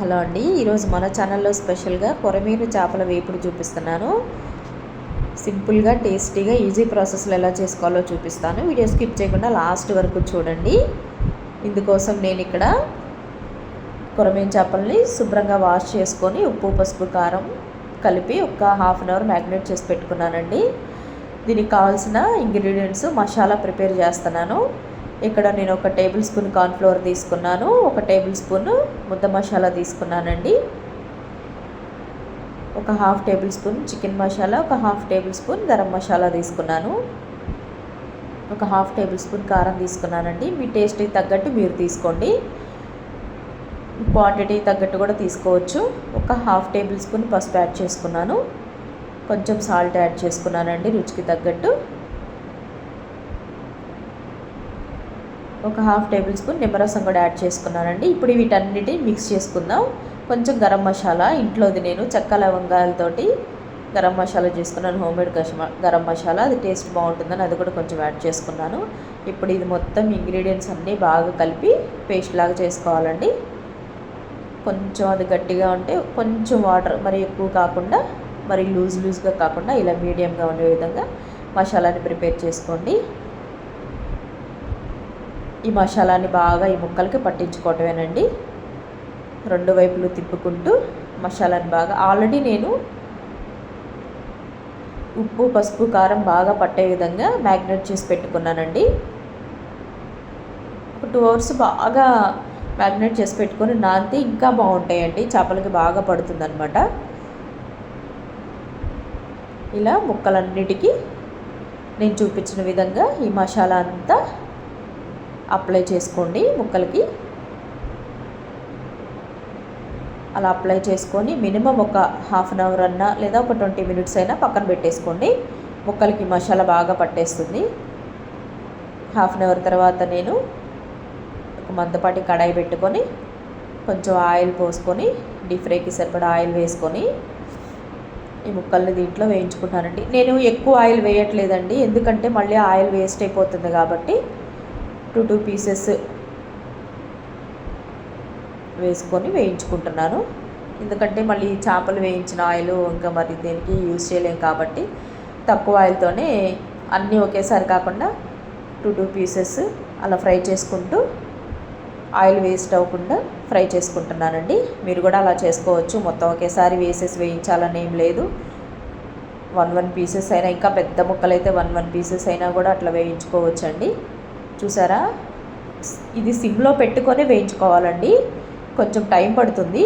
Hello అండి ఈరోజు మన ఛానల్లో స్పెషల్గా కొరమీను చేపల వేపుడు చూపిస్తున్నాను. సింపుల్గా టేస్టీగా ఈజీ ప్రాసెస్లో ఎలా చేసుకోవాలో చూపిస్తాను. వీడియో స్కిప్ చేయకుండా లాస్ట్ వరకు చూడండి. ఇందుకోసం నేను ఇక్కడ కొరమీను చేపల్ని శుభ్రంగా వాష్ చేసుకొని ఉప్పు పసుపు కారం కలిపి ఒక హాఫ్ అన్ అవర్ మ్యాగ్నేట్ చేసి పెట్టుకున్నానండి. దీనికి కావాల్సిన ఇంగ్రీడియంట్స్ మసాలా ప్రిపేర్ చేస్తున్నాను. ఇక్కడ నేను ఒక టేబుల్ స్పూన్ కార్న్ఫ్లోర్ తీసుకున్నాను ఒక టేబుల్ స్పూన్ ముద్ద మసాలా తీసుకున్నానండి. ఒక half table spoon chicken masala ఒక half table spoon garam masala తీసుకున్నాను. ఒక హాఫ్ టేబుల్ స్పూన్ కారం తీసుకున్నానండి. మీ టేస్ట్కి తగ్గట్టు మీరు తీసుకోండి. క్వాంటిటీ తగ్గట్టు కూడా తీసుకోవచ్చు. ఒక హాఫ్ టేబుల్ స్పూన్ పసుపు యాడ్ చేసుకున్నాను. కొంచెం సాల్ట్ యాడ్ చేసుకున్నానండి రుచికి తగ్గట్టు. ఒక హాఫ్ టేబుల్ స్పూన్ నిమ్మరసం కూడా యాడ్ చేసుకున్నానండి. ఇప్పుడు వీటన్నిటిని మిక్స్ చేసుకుందాం. కొంచెం గరం మసాలా ఇంట్లోది నేను చెక్క లవంగాలతోటి గరం మసాలా చేసుకున్నాను. హోమ్మేడ్ గరం మసాలా అది టేస్ట్ బాగుంటుందని అది కూడా కొంచెం యాడ్ చేసుకున్నాను. ఇప్పుడు ఇది మొత్తం ఇంగ్రీడియంట్స్ అన్నీ బాగా కలిపి పేస్ట్ లాగా చేసుకోవాలండి. కొంచెం అది గట్టిగా ఉంటే కొంచెం వాటర్ మరి ఎక్కువ కాకుండా మరి లూజ్ లూజ్గా కాకుండా ఇలా మీడియంగా ఉండే విధంగా మసాలాని ప్రిపేర్ చేసుకోండి. ఈ మసాలాని బాగా ఈ ముక్కలకి పట్టించుకోవటమేనండి. రెండు వైపులు తిప్పుకుంటూ మసాలాని బాగా ఆల్రెడీ నేను ఉప్పు పసుపు కారం బాగా పట్టే విధంగా మ్యాగ్నేట్ చేసి పెట్టుకున్నానండి. ఒక టూ అవర్స్ బాగా మ్యాగ్నేట్ చేసి పెట్టుకొని నాంతే ఇంకా బాగుంటాయండి. చేపలకి బాగా పడుతుందనమాట ఇలా ముక్కలన్నిటికీ నేను చూపించిన విధంగా ఈ మసాలా అంతా అప్లై చేసుకోండి ముక్కలకి. అలా అప్లై చేసుకొని మినిమం ఒక హాఫ్ అన్ అవర్ అన్నా లేదా ఒక ట్వంటీ మినిట్స్ అయినా పక్కన పెట్టేసుకోండి. ముక్కలకి మసాలా బాగా పట్టేస్తుంది. హాఫ్ అన్ అవర్ తర్వాత నేను ఒక మందపాటి కడాయి పెట్టుకొని కొంచెం ఆయిల్ పోసుకొని డీప్ ఫ్రైకి సరిపడా ఆయిల్ వేసుకొని ఈ ముక్కల్ని దీంట్లో వేయించుకుంటానండి. నేను ఎక్కువ ఆయిల్ వేయట్లేదండి. ఎందుకంటే మళ్ళీ ఆయిల్ వేస్ట్ అయిపోతుంది కాబట్టి టూ టూ పీసెస్ వేసుకొని వేయించుకుంటున్నాను. ఎందుకంటే మళ్ళీ చేపలు వేయించిన ఆయిల్ ఇంకా మరి దేనికి యూజ్ చేయలేము కాబట్టి తక్కువ ఆయిల్తోనే అన్నీ ఒకేసారి కాకుండా టూ టూ పీసెస్ అలా ఫ్రై చేసుకుంటూ ఆయిల్ వేస్ట్ అవ్వకుండా ఫ్రై చేసుకుంటున్నానండి. మీరు కూడా అలా చేసుకోవచ్చు. మొత్తం ఒకేసారి వేసేసి వేయించాలని ఏం లేదు. వన్ వన్ పీసెస్ అయినా ఇంకా పెద్ద ముక్కలైతే వన్ వన్ పీసెస్ అయినా కూడా అట్లా వేయించుకోవచ్చండి. చూసారా? ఇది సిమ్లో పెట్టుకొని వేయించుకోవాలండి. కొంచెం టైం పడుతుంది.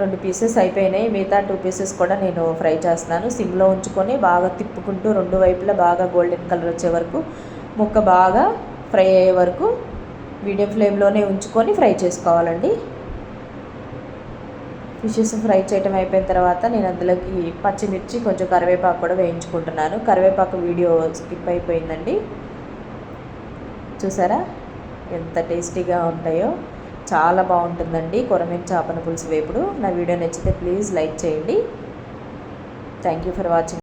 రెండు పీసెస్ అయిపోయినాయి. మిగతా టూ పీసెస్ కూడా నేను ఫ్రై చేస్తున్నాను. సిమ్లో ఉంచుకొని బాగా తిప్పుకుంటూ రెండు వైపులా బాగా గోల్డెన్ కలర్ వచ్చే వరకు ముక్క బాగా ఫ్రై అయ్యే వరకు మీడియం ఫ్లేమ్లోనే ఉంచుకొని ఫ్రై చేసుకోవాలండి. ఫిషెస్ ఫ్రై చేయటం అయిపోయిన తర్వాత నేను అందులోకి పచ్చిమిర్చి కొంచెం కరివేపాకు కూడా వేయించుకుంటున్నాను. కరివేపాకు వీడియో స్కిప్ అయిపోయిందండి. చూసారా? ఎంత టేస్టీగా ఉంటాయో. చాలా బాగుంటుందండి కొరమేం చేపల పులుసు వేపుడు. నా వీడియో నచ్చితే ప్లీజ్ లైక్ చేయండి. Thank you for watching.